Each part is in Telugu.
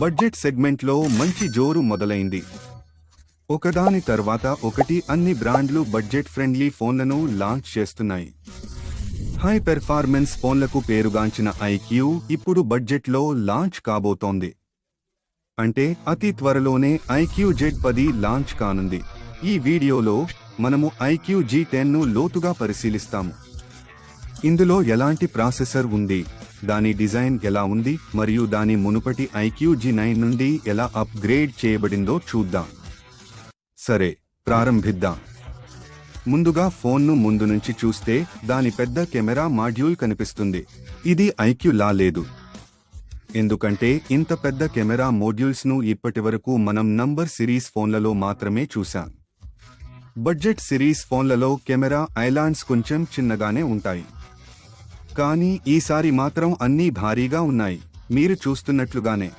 బడ్జెట్ సెగ్మెంట్లో మంచి జోరు మొదలైంది. ఒకదాని తర్వాత ఒకటి అన్ని బ్రాండ్లు బడ్జెట్ ఫ్రెండ్లీ ఫోన్లను లాంచ్ చేస్తున్నాయి. హై పెర్ఫార్మెన్స్ ఫోన్లకు పేరుగాంచిన ఐక్యూ ఇప్పుడు బడ్జెట్లో లాంచ్ కాబోతోంది. అంటే అతి త్వరలోనే ఐక్యూ జెడ్ పది లాంచ్ కానుంది. ఈ వీడియోలో మనము ఐక్యూ జీ టెన్ను లోతుగా పరిశీలిస్తాము. ఇందులో ఎలాంటి ప్రాసెసర్ ఉంది? దాని డిజైన్ ఎలా ఉంది మరియు దాని మునుపటి ఐక్యూ జీ నైన్ నుండి ఎలా అప్గ్రేడ్ చేయబడిందో చూద్దాం. సరే ప్రారంభిద్దాం. ముందుగా ఫోన్ను ముందు నుంచి చూస్తే దాని పెద్ద కెమెరా మాడ్యూల్ కనిపిస్తుంది. ఇది ఐక్యూ లా లేదు. ఎందుకంటే ఇంత పెద్ద కెమెరా మోడ్యూల్స్ను ఇప్పటివరకు మనం నంబర్ సిరీస్ ఫోన్లలో మాత్రమే చూశాం. బడ్జెట్ సిరీస్ ఫోన్లలో కెమెరా ఐలాండ్స్ కొంచెం చిన్నగానే ఉంటాయి. కానీ ఈసారి మాత్రం అన్నీ భారీగా ఉన్నాయి. మీరు చూస్తున్నట్లుగానే.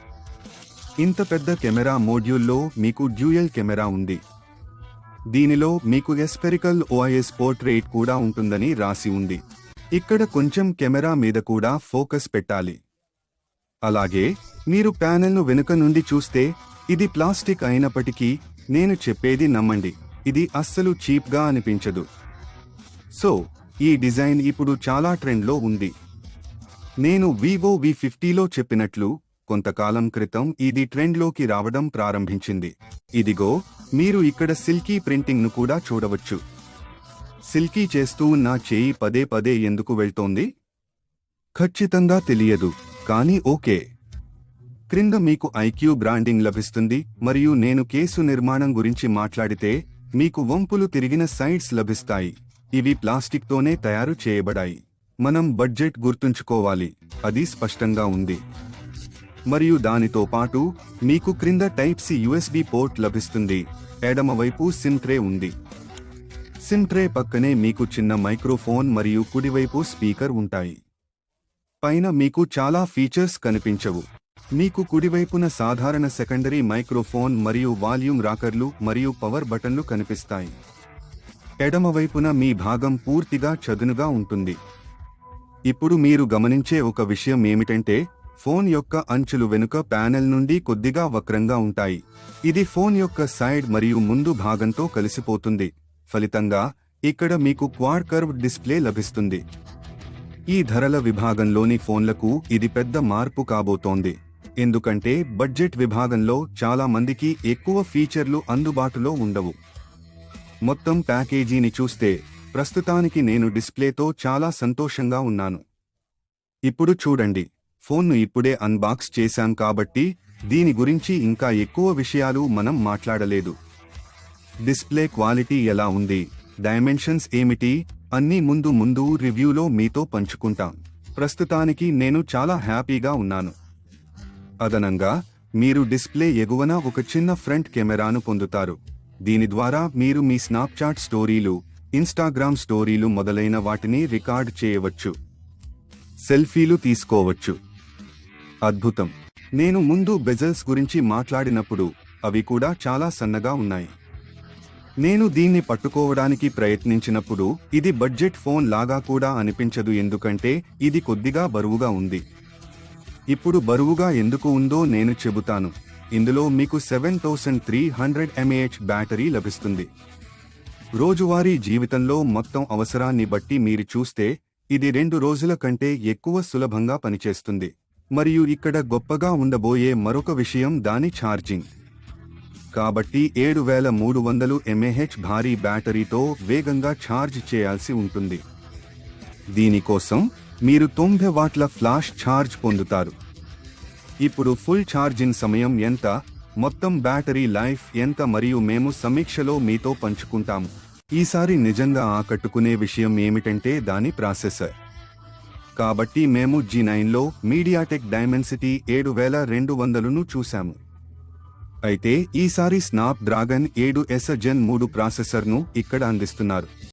ఇంత పెద్ద కెమెరా మోడ్యూల్లో మీకు డ్యూయల్ కెమెరా ఉంది. దీనిలో మీకు ఎస్పెరికల్ ఓఐఎస్ పోర్ట్రేట్ కూడా ఉంటుందని రాసి ఉంది. ఇక్కడ కొంచెం కెమెరా మీద కూడా ఫోకస్ పెట్టాలి. అలాగే మీరు ప్యానెల్ను వెనుక నుండి చూస్తే ఇది ప్లాస్టిక్ అయినప్పటికీ నేను చెప్పేది నమ్మండి. ఇది అస్సలు చీప్గా అనిపించదు. సో ఈ డిజైన్ ఇప్పుడు చాలా ట్రెండ్లో ఉంది. నేను వివో వి ఫిఫ్టీలో చెప్పినట్లు కొంతకాలం క్రితం ఇది ట్రెండ్లోకి రావడం ప్రారంభించింది. ఇదిగో మీరు ఇక్కడ సిల్కీ ప్రింటింగ్ను కూడా చూడవచ్చు. సిల్కీ చేస్తూ నా చేయి పదే పదే ఎందుకు వెళ్తోంది? ఖచ్చితంగా తెలియదు కానీ ఓకే. క్రింద మీకు ఐక్యూ బ్రాండింగ్ లభిస్తుంది మరియు నేను కేసు నిర్మాణం గురించి మాట్లాడితే మీకు వంపులు తిరిగిన సైట్స్ లభిస్తాయి. ఇవి ప్లాస్టిక్తోనే తయారు చేయబడాయి. మనం బడ్జెట్ గుర్తుంచుకోవాలి. అది స్పష్టంగా ఉంది. మరియు దానితో పాటు మీకు క్రింద టైప్ సి యుఎస్బి పోర్ట్ లభిస్తుంది. ఎడమవైపు సిమ్ ట్రే ఉంది. సిమ్ ట్రే పక్కనే మీకు చిన్న మైక్రోఫోన్ మరియు కుడివైపు స్పీకర్ ఉంటాయి. పైన మీకు చాలా ఫీచర్స్ కనిపించవు. మీకు కుడివైపున సాధారణ సెకండరీ మైక్రోఫోన్ మరియు వాల్యూమ్ రాకర్లు మరియు పవర్ బటన్లు కనిపిస్తాయి. ఎడమవైపున మీ భాగం పూర్తిగా చదునుగా ఉంటుంది. ఇప్పుడు మీరు గమనించే ఒక విషయం ఏమిటంటే ఫోన్ యొక్క అంచులు వెనుక ప్యానెల్ నుండి కొద్దిగా వక్రంగా ఉంటాయి. ఇది ఫోన్ యొక్క సైడ్ మరియు ముందు భాగంతో కలిసిపోతుంది. ఫలితంగా ఇక్కడ మీకు క్వాడ్ కర్వ్ డిస్ప్లే లభిస్తుంది. ఈ ధరల విభాగంలోని ఫోన్లకు ఇది పెద్ద మార్పు కాబోతోంది. ఎందుకంటే బడ్జెట్ విభాగంలో చాలా మందికి ఎక్కువ ఫీచర్లు అందుబాటులో ఉండవు. మొత్తం ప్యాకేజీని చూస్తే ప్రస్తుతానికి నేను డిస్ప్లేతో చాలా సంతోషంగా ఉన్నాను. ఇప్పుడు చూడండి ఫోన్ను ఇప్పుడే అన్బాక్స్ చేశాం కాబట్టి దీని గురించి ఇంకా ఎక్కువ విషయాలు మనం మాట్లాడలేదు. డిస్ప్లే క్వాలిటీ ఎలా ఉంది డైమెన్షన్స్ ఏమిటి అన్నీ ముందు ముందు రివ్యూలో మీతో పంచుకుంటాం. ప్రస్తుతానికి నేను చాలా హ్యాపీగా ఉన్నాను. అదనంగా మీరు డిస్ప్లే ఎగువన ఒక చిన్న ఫ్రంట్ కెమెరాను పొందుతారు. దీని ద్వారా మీరు మీ స్నాప్చాట్ స్టోరీలు ఇన్స్టాగ్రామ్ స్టోరీలు మొదలైన వాటిని రికార్డ్ చేయవచ్చు. సెల్ఫీలు తీసుకోవచ్చు. అద్భుతం. నేను ముందు బెజల్స్ గురించి మాట్లాడినప్పుడు అవి కూడా చాలా సన్నగా ఉన్నాయి. నేను దీన్ని పట్టుకోవడానికి ప్రయత్నించినప్పుడు ఇది బడ్జెట్ ఫోన్ లాగా కూడా అనిపించదు ఎందుకంటే ఇది కొద్దిగా బరువుగా ఉంది. ఇప్పుడు బరువుగా ఎందుకు ఉందో నేను చెబుతాను. ఇందులో మీకు seven thousand three hundred mAh battery లభిస్తుంది. రోజువారీ జీవితంలో మొత్తం అవసరాన్ని బట్టి మీరు చూస్తే ఇది రెండు రోజుల కంటే ఎక్కువ సులభంగా పనిచేస్తుంది. మరియు ఇక్కడ గొప్పగా ఉండబోయే మరొక విషయం దాని ఛార్జింగ్. కాబట్టి ఏడు వేల మూడు వందలు ఎంఏహెచ్ భారీ బ్యాటరీతో వేగంగా ఛార్జ్ చేయాల్సి ఉంటుంది. దీనికోసం మీరు తొంభై వాట్ల ఫ్లాష్ ఛార్జ్ పొందుతారు. ఇప్పుడు ఫుల్ ఛార్జింగ్ సమయం ఎంత? మొత్తం బ్యాటరీ లైఫ్ ఎంత? మరియు మేము సమీక్షలో మీతో పంచుకుంటాము. ఈసారి నిజంగా ఆకట్టుకునే విషయం ఏమిటంటే దాని ప్రాసెసర్. కాబట్టి మేము జీ నైన్లో మీడియాటెక్ డైమెన్సిటీ ఏడు వేల రెండు వందలను చూశాము. అయితే ఈసారి స్నాప్ డ్రాగన్ ఏడు ఎస్ జెన్ మూడు ప్రాసెసర్ను ఇక్కడ అందిస్తున్నారు.